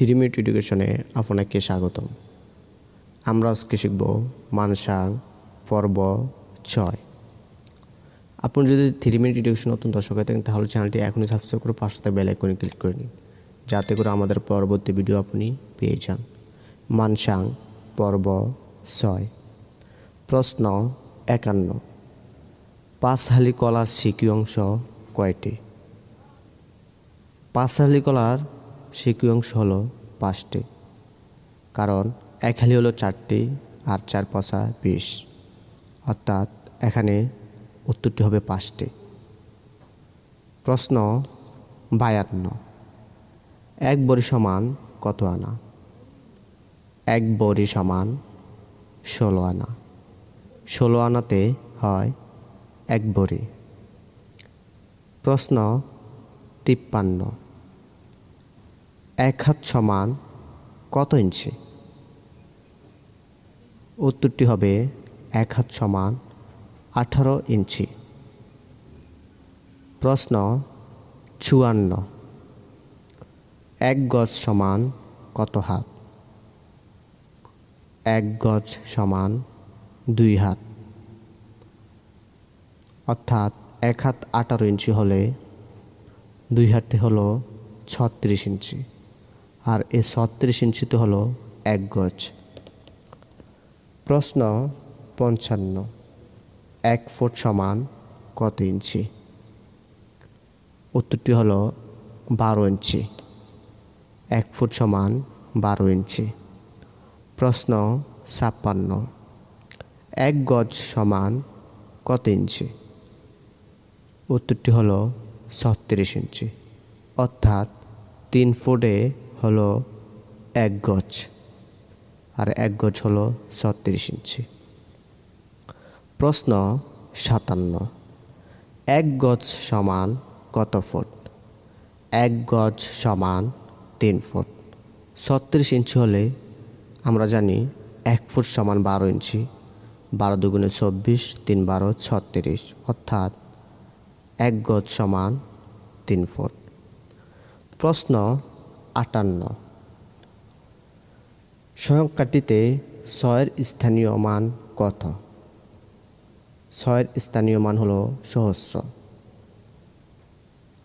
Three minute এডুকেশনে আপনাকে স্বাগতম। আমরা আজকে শিখব মানসাং পর্ব ছয়। আপনি যদি থ্রি মিনিট এডুকেশন নতুন দর্শক হয়ে থাকেন, তাহলে চ্যানেলটি এখনই সাবস্ক্রাইব করে পাঁচটা বেল আইকনে ক্লিক করে নিন, যাতে করে আমাদের পরবর্তী ভিডিও আপনি পেয়ে যান। মানসাং পর্ব ছয়। প্রশ্ন একান্ন। পাঁচহালি কলার সিকি অংশ কয়টি? পাঁচহালি কলার সিকি অংশ হলো পাঁচটি। কারণ এক হালি হলো চারটি আর চার পাশা বিশ। অর্থাৎ এখানে উত্তরটি হবে পাঁচটি। প্রশ্ন বায়ান্ন। এক বড়ি সমান কত আনা? এক বড়ি সমান ষোলো আনা। ষোলো আনাতে হয় এক বড়ি। প্রশ্ন তিপ্পান্ন। এক হাত সমান কত ইঞ্চি? উত্তরটি হবে এক হাত সমান আঠারো ইঞ্চি। প্রশ্ন চুয়ান্ন। এক গজ সমান কত হাত? এক গজ সমান দুই হাত। অর্থাৎ এক হাত আঠারো ইঞ্চি হলে দুই হাতে হলো ছত্রিশ ইঞ্চি। আর এ ছত্রিশ ইঞ্চিতে হলো এক গজ। প্রশ্ন পঞ্চান্ন, এক ফুট সমান কত ইঞ্চি? উত্তরটি হলো বারো ইঞ্চি, এক ফুট সমান বারো ইঞ্চি। প্রশ্ন ছাপ্পান্ন, এক গজ সমান কত ইঞ্চি? উত্তরটি হলো ছত্রিশ ইঞ্চি, অর্থাৎ তিন ফুটে হলো এক গজ। আর এক গজ হলো ছত্রিশ ইঞ্চি। প্রশ্ন সাতান্ন। এক গজ সমান কত ফুট? এক গজ সমান তিন ফুট। ছত্রিশ ইঞ্চি হলে আমরা জানি এক ফুট সমান বারো ইঞ্চি। বারো দুগুণে চব্বিশ, তিন বারো, ছত্রিশ। অর্থাৎ এক গজ সমান তিন ফুট। প্রশ্ন আটান্ন। সংখ্যাটিতে ছয়ের স্থানীয় মান কত? ছয়ের স্থানীয় মান হলো সহস্র।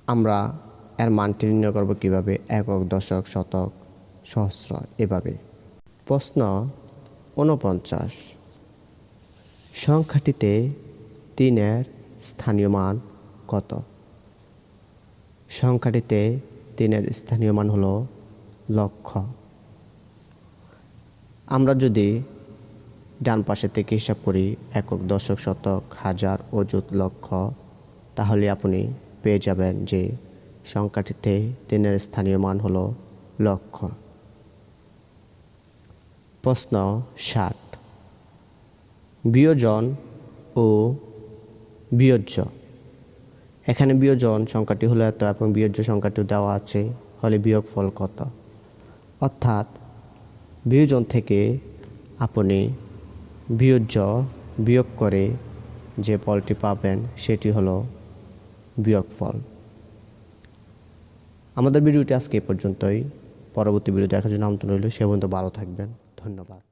আমরা এর মানটি নির্ণয় করব কীভাবে? একক, দশক, শতক, সহস্র, এভাবে। প্রশ্ন ঊনপঞ্চাশ। সংখ্যাটিতে তিনের স্থানীয় মান কত? সংখ্যাটিতে তিনের স্থানীয় মান হলো লক্ষ আমরা যদি ডান পাশে থেকে হিসাব করি, একক, দশক, শতক, হাজার, অযুত লক্ষ তাহলে আপনি পেয়ে যাবেন যে সংখ্যাটিতে তিনের স্থানীয় মান হলো লক্ষ প্রশ্ন ষাট। বিয়োজন ও বিয়োজ্য। এখানে বিয়োজন সংখ্যাটি হলো এত এবং বিয়োজ্য সংখ্যাটি দেওয়া আছে হলে বিয়োগ ফল কত? অর্থাৎ বিয়োজন থেকে আপনি বিয়োজ্য বিয়োগ করে যে ফলটি পাবেন, সেটি হলো বিয়োগ ফল আমাদের ভিডিওটি আজকে এ পর্যন্তই। পরবর্তী ভিডিও দেখার জন্য আমন্ত্রণ রইল। সে পর্যন্ত ভালো থাকবেন। ধন্যবাদ।